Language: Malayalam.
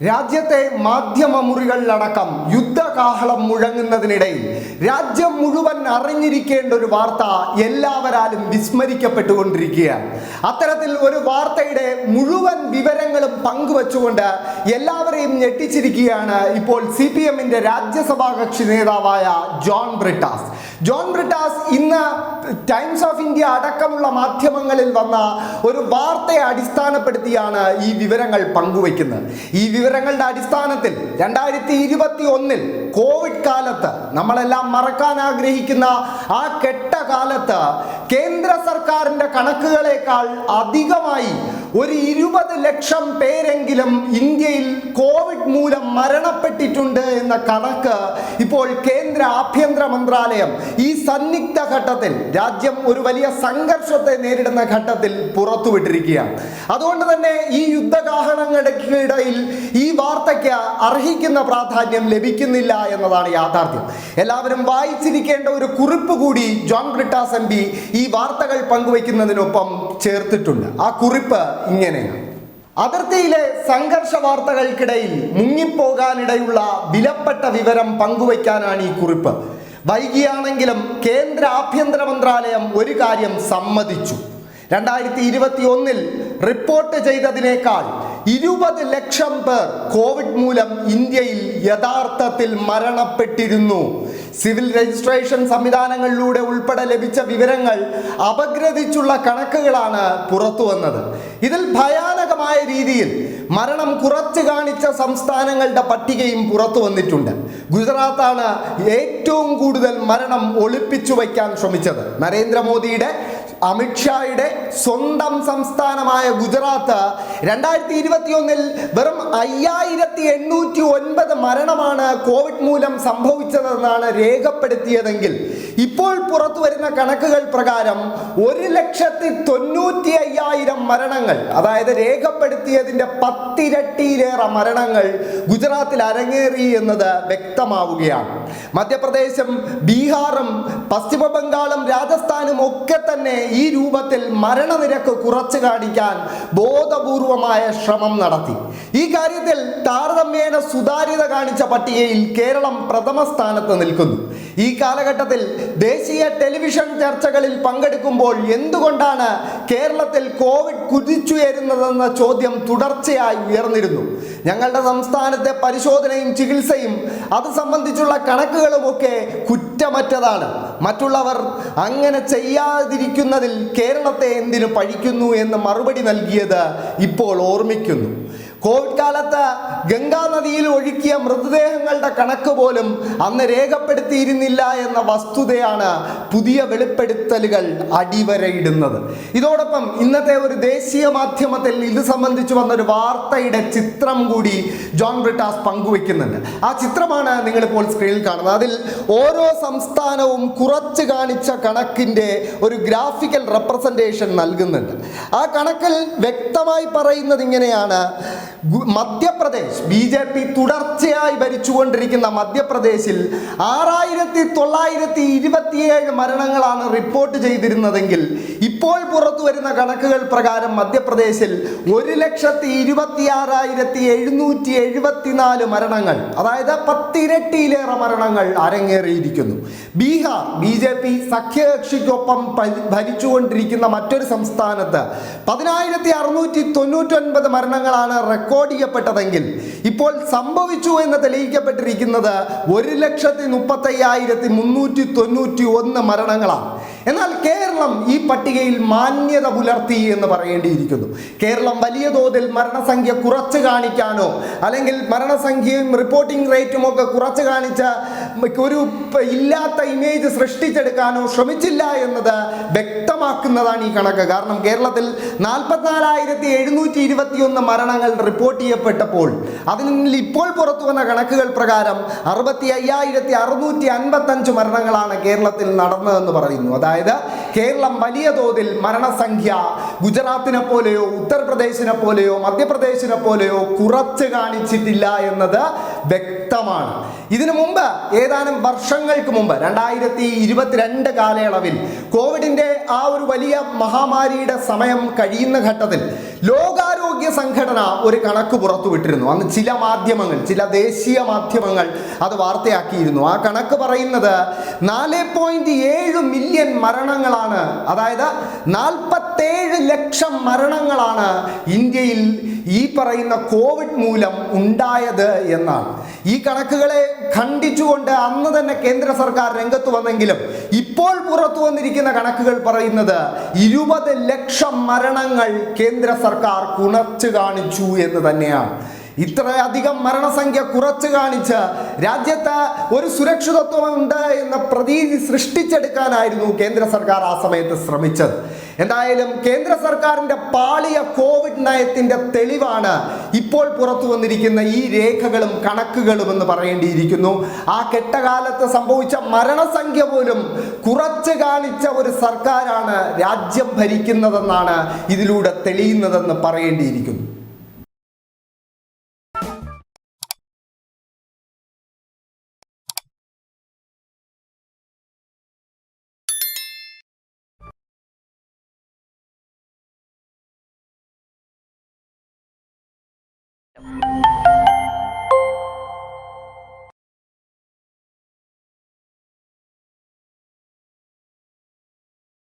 രാജ്യത്തെ മാധ്യമ മുറികളിലടക്കം യുദ്ധകാഹളം മുഴങ്ങുന്നതിനിടയിൽ രാജ്യം മുഴുവൻ അറിഞ്ഞിരിക്കേണ്ട ഒരു വാർത്ത എല്ലാവരാലും വിസ്മരിക്കപ്പെട്ടുകൊണ്ടിരിക്കുകയാണ്. അത്തരത്തിൽ ഒരു വാർത്തയുടെ മുഴുവൻ വിവരങ്ങളും പങ്കുവച്ചുകൊണ്ട് എല്ലാവരെയും ഞെട്ടിച്ചിരിക്കുകയാണ് ഇപ്പോൾ സി പി എമ്മിന്റെ രാജ്യസഭാ കക്ഷി നേതാവായ ജോൺ ബ്രിട്ടാസ്. ജോൺ ബ്രിട്ടാസ് ഇന്ന് ടൈംസ് ഓഫ് ഇന്ത്യ അടക്കമുള്ള മാധ്യമങ്ങളിൽ വന്ന ഒരു വാർത്തയെ അടിസ്ഥാനപ്പെടുത്തിയാണ് ഈ വിവരങ്ങൾ പങ്കുവയ്ക്കുന്നത്. ഈ വിവരങ്ങളുടെ അടിസ്ഥാനത്തിൽ രണ്ടായിരത്തി ഇരുപത്തി ഒന്നിൽ കോവിഡ് കാലത്ത് നമ്മളെല്ലാം മറക്കാൻ ആഗ്രഹിക്കുന്ന ആ കെട്ട കാലത്ത് കേന്ദ്ര സർക്കാരിന്റെ കണക്കുകളേക്കാൾ അധികമായി ഒരു ഇരുപത് ലക്ഷം പേരെങ്കിലും ഇന്ത്യയിൽ കോവിഡ് മൂലം മരണപ്പെട്ടിട്ടുണ്ട് എന്ന കണക്ക് ഇപ്പോൾ കേന്ദ്ര ആഭ്യന്തര മന്ത്രാലയം ഈ സന്നിഗ്ധ ഘട്ടത്തിൽ രാജ്യം ഒരു വലിയ സംഘർഷത്തെ നേരിടുന്ന ഘട്ടത്തിൽ പുറത്തുവിട്ടിരിക്കുകയാണ്. അതുകൊണ്ട് തന്നെ ഈ യുദ്ധകാഹണങ്ങൾക്കിടയിൽ ഈ വാർത്തയ്ക്ക് അർഹിക്കുന്ന പ്രാധാന്യം ലഭിക്കുന്നില്ല എന്നതാണ് യാഥാർത്ഥ്യം. എല്ലാവരും വായിച്ചിരിക്കേണ്ട ഒരു കുറിപ്പ് കൂടി ജോൺ ബ്രിട്ടാസ് എം ഈ വാർത്തകൾ പങ്കുവയ്ക്കുന്നതിനൊപ്പം ചേർത്തിട്ടുണ്ട്. ആ കുറിപ്പ് ഇങ്ങനെയാണ് അതിർത്തിയിലെ സംഘർഷ വാർത്തകൾക്കിടയിൽ മുങ്ങിപ്പോകാനിടയുള്ള വിലപ്പെട്ട വിവരം പങ്കുവയ്ക്കാനാണ് ഈ കുറിപ്പ്. വൈകിയാണെങ്കിലും കേന്ദ്ര ആഭ്യന്തര മന്ത്രാലയം ഒരു കാര്യം സമ്മതിച്ചു. രണ്ടായിരത്തി ഇരുപത്തി ഒന്നിൽ റിപ്പോർട്ട് ചെയ്തതിനേക്കാൾ ഇരുപത് ലക്ഷം പേർ കോവിഡ് മൂലം ഇന്ത്യയിൽ യഥാർത്ഥത്തിൽ മരണപ്പെട്ടിരുന്നു. സിവിൽ രജിസ്ട്രേഷൻ സംവിധാനങ്ങളിലൂടെ ഉൾപ്പെടെ ലഭിച്ച വിവരങ്ങൾ അപഗ്രഥിച്ചുള്ള കണക്കുകളാണ് പുറത്തു വന്നത് ഇതിൽ ഭയാനകമായ രീതിയിൽ മരണം കുറച്ച് കാണിച്ച സംസ്ഥാനങ്ങളുടെ പട്ടികയും പുറത്തു വന്നിട്ടുണ്ട്. ഗുജറാത്താണ് ഏറ്റവും കൂടുതൽ മരണം ഒളിപ്പിച്ചു വയ്ക്കാൻ ശ്രമിച്ചത്. നരേന്ദ്രമോദിയുടെ അമിത്ഷായുടെ സ്വന്തം സംസ്ഥാനമായ ഗുജറാത്ത് രണ്ടായിരത്തി ഇരുപത്തി ഒന്നിൽ വെറും അയ്യായിരത്തി എണ്ണൂറ്റി ഒൻപത് മരണമാണ് കോവിഡ് മൂലം സംഭവിച്ചതെന്നാണ് രേഖപ്പെടുത്തിയതെങ്കിൽ ഇപ്പോൾ പുറത്തു വരുന്ന കണക്കുകൾ പ്രകാരം ഒരു ലക്ഷത്തി തൊണ്ണൂറ്റി അയ്യായിരം മരണങ്ങൾ അതായത് രേഖപ്പെടുത്തിയതിന്റെ പത്തിരട്ടിയിലേറെ മരണങ്ങൾ ഗുജറാത്തിൽ അരങ്ങേറി എന്നത് വ്യക്തമാവുകയാണ്. മധ്യപ്രദേശും ബീഹാറും പശ്ചിമ ബംഗാളും രാജസ്ഥാനും ഒക്കെ തന്നെ ഈ രൂപത്തിൽ മരണനിരക്ക് കുറച്ചു കാണിക്കാൻ ബോധപൂർവമായ ശ്രമം നടത്തി. ഈ കാര്യത്തിൽ താരതമ്യേന സുതാര്യത കാണിച്ച പട്ടികയിൽ കേരളം പ്രഥമ സ്ഥാനത്ത് നിൽക്കുന്നു. ഈ കാലഘട്ടത്തിൽ ദേശീയ ടെലിവിഷൻ ചർച്ചകളിൽ പങ്കെടുക്കുമ്പോൾ എന്തുകൊണ്ടാണ് കേരളത്തിൽ കോവിഡ് കുതിച്ചുയരുന്നതെന്ന ചോദ്യം തുടർച്ചയായി ഉയർന്നിരുന്നു? ഞങ്ങളുടെ സംസ്ഥാനത്തെ പരിശോധനയും ചികിത്സയും അത് സംബന്ധിച്ചുള്ള കണക്കുകളുമൊക്കെ കുറ്റമറ്റതാണ്. മറ്റുള്ളവർ അങ്ങനെ ചെയ്യാതിരിക്കുന്നതിൽ കേരളത്തെ എന്തിനു പഴിക്കുന്നു എന്ന് മറുപടി നൽകിയത് ഇപ്പോൾ ഓർമ്മിക്കുന്നു. കോവിഡ് കാലത്ത് ഗംഗാനദിയിൽ ഒഴുക്കിയ മൃതദേഹങ്ങളുടെ കണക്ക് പോലും അന്ന് രേഖപ്പെടുത്തിയിരുന്നില്ല എന്ന വസ്തുതയാണ് പുതിയ വെളിപ്പെടുത്തലുകൾ അടിവരയിടുന്നത്. ഇതോടൊപ്പം ഇന്നത്തെ ഒരു ദേശീയ മാധ്യമത്തിൽ ഇത് സംബന്ധിച്ച് വന്ന ഒരു വാർത്തയുടെ ചിത്രം കൂടി ജോൺ ബ്രിട്ടാസ് പങ്കുവെക്കുന്നുണ്ട് ആ ചിത്രമാണ് നിങ്ങളിപ്പോൾ സ്ക്രീനിൽ കാണുന്നത്. അതിൽ ഓരോ സംസ്ഥാനവും കുറച്ച് കാണിച്ച കണക്കിന്റെ ഒരു ഗ്രാഫിക്കൽ റെപ്രസെന്റേഷൻ നൽകുന്നുണ്ട്. ആ കണക്കിൽ വ്യക്തമായി പറയുന്നത് ഇങ്ങനെയാണ്. മധ്യപ്രദേശ് ബി ജെ പി തുടർച്ചയായി ഭരിച്ചുകൊണ്ടിരിക്കുന്ന മധ്യപ്രദേശിൽ ആറായിരത്തി തൊള്ളായിരത്തി ഇരുപത്തിയേഴ് മരണങ്ങളാണ് റിപ്പോർട്ട് ചെയ്തിരുന്നതെങ്കിൽ ഇപ്പോൾ പുറത്തു വരുന്ന കണക്കുകൾ പ്രകാരം മധ്യപ്രദേശിൽ ഒരു ലക്ഷത്തി ഇരുപത്തി ആറായിരത്തി എഴുന്നൂറ്റി എഴുപത്തിനാല് മരണങ്ങൾ അതായത് പത്തിരട്ടിയിലേറെ മരണങ്ങൾ അരങ്ങേറിയിരിക്കുന്നു. ബീഹാർ ബി ജെ പി സഖ്യകക്ഷിക്കൊപ്പം ഭരിച്ചുകൊണ്ടിരിക്കുന്ന മറ്റൊരു സംസ്ഥാനത്ത് പതിനായിരത്തി അറുന്നൂറ്റി തൊണ്ണൂറ്റൊൻപത് മരണങ്ങളാണ് റെക്കോർഡ് ചെയ്യപ്പെട്ടതെങ്കിൽ ഇപ്പോൾ സംഭവിച്ചു എന്ന് തെളിയിക്കപ്പെട്ടിരിക്കുന്നത് ഒരു ലക്ഷത്തി മുപ്പത്തയ്യായിരത്തി മുന്നൂറ്റി തൊണ്ണൂറ്റി ഒന്ന് മരണങ്ങളാണ്. എന്നാൽ കേരളം ഈ പട്ടികയിൽ മാന്യത പുലർത്തി എന്ന് പറയേണ്ടിയിരിക്കുന്നു. കേരളം വലിയ തോതിൽ മരണസംഖ്യ കുറച്ച് കാണിക്കാനോ അല്ലെങ്കിൽ മരണസംഖ്യയും റിപ്പോർട്ടിംഗ് റേറ്റും ഒക്കെ കുറച്ച് കാണിച്ച ഒരു ഇല്ലാത്ത ഇമേജ് സൃഷ്ടിച്ചെടുക്കാനോ ശ്രമിച്ചില്ല എന്നത് വ്യക്തമാക്കുന്നതാണ് ഈ കണക്ക്. കാരണം കേരളത്തിൽ നാൽപ്പത്തിനാലായിരത്തി എഴുന്നൂറ്റി ഇരുപത്തിയൊന്ന് മരണങ്ങൾ റിപ്പോർട്ട് ചെയ്യപ്പെട്ടപ്പോൾ അതിൽ ഇപ്പോൾ പുറത്തു വന്ന കണക്കുകൾ പ്രകാരം അറുപത്തി അയ്യായിരത്തി അറുന്നൂറ്റി അൻപത്തഞ്ച് മരണങ്ങളാണ് കേരളത്തിൽ നടന്നതെന്ന് പറയുന്നു. അതായത് കേരളം വലിയ തോതിൽ മരണസംഖ്യ ഗുജറാത്തിനെ പോലെയോ ഉത്തർപ്രദേശിനെ പോലെയോ മധ്യപ്രദേശിനെ പോലെയോ കുറച്ച് കാണിച്ചിട്ടില്ല എന്നത് വ്യക്തമാണ്. ഇതിനു മുമ്പ് ഏതാനും വർഷങ്ങൾക്ക് മുമ്പ് രണ്ടായിരത്തി ഇരുപത്തിരണ്ട് കാലയളവിൽ കോവിഡിന്റെ ആ ഒരു വലിയ മഹാമാരിയുടെ സമയം കഴിയുന്ന ഘട്ടത്തിൽ ലോകാരോഗ്യ സംഘടന ഒരു കണക്ക് പുറത്തുവിട്ടിരുന്നു. അന്ന് ചില മാധ്യമങ്ങൾ ചില ദേശീയ മാധ്യമങ്ങൾ അത് വാർത്തയാക്കിയിരുന്നു. ആ കണക്ക് പറയുന്നത് നാല് പോയിന്റ് ഏഴ് മില്യൺ മരണങ്ങളാണ്. അതായത് നാൽപ്പത്തേഴ് ലക്ഷം മരണങ്ങളാണ് ഇന്ത്യയിൽ ഈ പറയുന്ന കോവിഡ് മൂലം ഉണ്ടായത് എന്നാണ്. ഈ കണക്കുകളെ ഖണ്ഡിച്ചുകൊണ്ട് അന്ന് തന്നെ കേന്ദ്ര സർക്കാർ രംഗത്ത് വന്നെങ്കിലും ഇപ്പോൾ പുറത്തു വന്നിരിക്കുന്ന കണക്കുകൾ പറയുന്നത് ഇരുപത് ലക്ഷം മരണങ്ങൾ കേന്ദ്ര സർക്കാർ കുണച്ചു കാണിച്ചു എന്ന് തന്നെയാണ്. ഇത്രയധികം മരണസംഖ്യ കുറച്ചു കാണിച്ച് രാജ്യത്ത് ഒരു സുരക്ഷിതത്വമുണ്ട് എന്ന പ്രതീതി സൃഷ്ടിച്ചെടുക്കാനായിരുന്നു കേന്ദ്ര സർക്കാർ ആ സമയത്ത് ശ്രമിച്ചത്. എന്തായാലും കേന്ദ്ര സർക്കാരിന്റെ പാളിയ കോവിഡ് നയത്തിന്റെ തെളിവാണ് ഇപ്പോൾ പുറത്തു വന്നിരിക്കുന്ന ഈ രേഖകളും കണക്കുകളും എന്ന് പറയേണ്ടിയിരിക്കുന്നു. ആ കെട്ടകാലത്ത് സംഭവിച്ച മരണസംഖ്യ പോലും കുറച്ച് കാണിച്ച ഒരു സർക്കാരാണ് രാജ്യം ഭരിക്കുന്നതെന്നാണ് ഇതിലൂടെ തെളിയുന്നതെന്ന് പറയേണ്ടിയിരിക്കുന്നു.